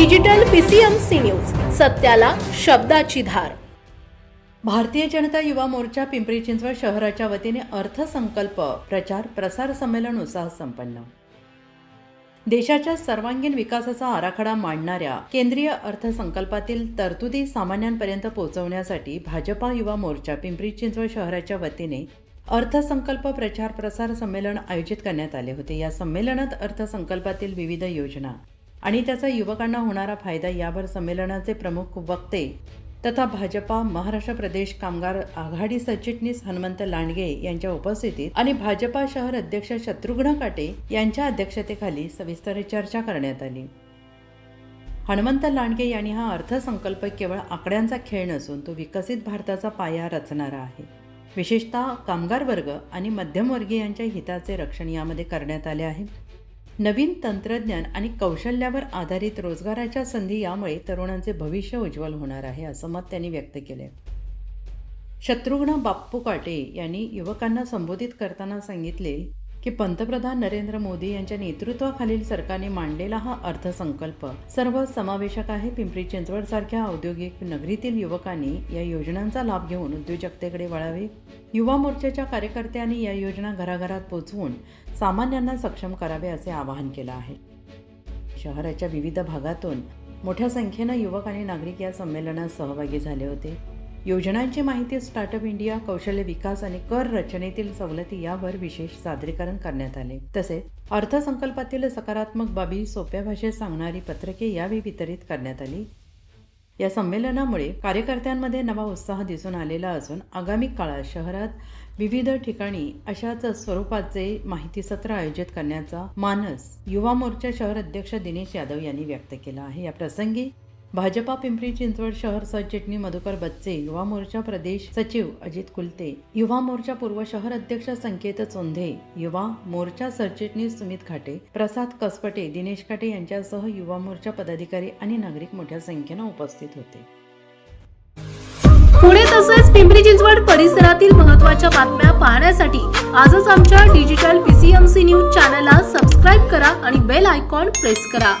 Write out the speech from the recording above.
Digital PCMC news सत्याला शब्दाची धार. भारतीय जनता युवा मोर्चा पिंपरी चिंचवड शहराच्या वतीने अर्थसंकल्प प्रचार प्रसार संमेलन उत्साह संपन्न देशाच्या सर्वांगीण विकासाचा आराखडा मांडणाऱ्या केंद्रीय अर्थसंकल्पातील तरतुदी सामान्यांपर्यंत पोहोचवण्यासाठी भाजपा युवा मोर्चा पिंपरी चिंचवड शहराच्या वतीने अर्थसंकल्प प्रचार प्रसार संमेलन आयोजित करण्यात आले होते. या संमेलनात अर्थसंकल्पातील विविध योजना आणि त्याचा युवकांना होणारा फायदा यावर संमेलनाचे प्रमुख वक्ते तथा भाजपा महाराष्ट्र प्रदेश कामगार आघाडी सचिटणीस हनुमंत लांडगे यांच्या उपस्थितीत आणि भाजपा शहर अध्यक्ष शत्रुघ्न काटे यांच्या अध्यक्षतेखाली सविस्तर चर्चा करण्यात आली. हनुमंत लांडगे यांनी हा अर्थसंकल्प केवळ आकड्यांचा खेळ नसून तो विकसित भारताचा पाया रचणारा आहे. विशेषतः कामगार वर्ग आणि मध्यमवर्गीयांच्या हिताचे रक्षण यामध्ये करण्यात आले आहे. नवीन तंत्रज्ञान आणि कौशल्यावर आधारित रोजगाराच्या संधी यामुळे तरुणांचे भविष्य उज्ज्वल होणार आहे असं मत त्यांनी व्यक्त केले शत्रुघ्न बाप्पू काटे यांनी युवकांना संबोधित करताना सांगितले की पंतप्रधान नरेंद्र मोदी यांच्या नेतृत्वाखालील सरकारने मांडलेला हा अर्थसंकल्प. सर्व समावेशक आहे पिंपरी चिंचवड सारख्या औद्योगिक नगरीतील युवकांनी या योजनांचा लाभ घेऊन उद्योजकतेकडे वळावे. युवा मोर्चाच्या कार्यकर्त्यांनी या योजना घराघरात पोहोचवून सामान्यांना सक्षम करावे असे आवाहन केलं आहे. शहराच्या विविध भागातून मोठ्या संख्येनं युवक आणि नागरिक या संमेलनात सहभागी झाले होते. योजनांची माहिती स्टार्टअप इंडिया कौशल्य विकास आणि कर रचनेतील सवलती यावर विशेष सादरीकरण करण्यात आले. तसेच अर्थसंकल्पातील सकारात्मक बाबी सोप्या भाषेत सांगणारी पत्रके यावेळी वितरित करण्यात आली. या संमेलनामुळे कार्यकर्त्यांमध्ये नवा उत्साह दिसून आलेला असून आगामी काळात शहरात विविध ठिकाणी अशाच स्वरूपाचे माहिती सत्र आयोजित करण्याचा मानस युवा मोर्चा शहर अध्यक्ष दिनेश यादव यांनी व्यक्त केला आहे. या प्रसंगी भाजपा पिंपरी चिंचवड शहर सरचिटणी मधुकर बच्चे युवा मोर्चा प्रदेश सचिव अजित कुलते युवा मोर्चा पूर्व शहर अध्यक्ष संकेत चोंधे युवा मोर्चा सरचिटणीस सुमित घाटे प्रसाद कसपटे दिनेश काटे यांच्यासह युवा मोर्चा पदाधिकारी आणि नागरिक मोठ्या संख्येनं उपस्थित होते. पुणे तसेच पिंपरी चिंचवड परिसरातील महत्त्वाच्या बातम्या पाहण्यासाठी आजच आमच्या डिजिटल पीसीएमसी न्यूज चॅनलला सबस्क्राईब करा आणि बेल आयकॉन प्रेस करा.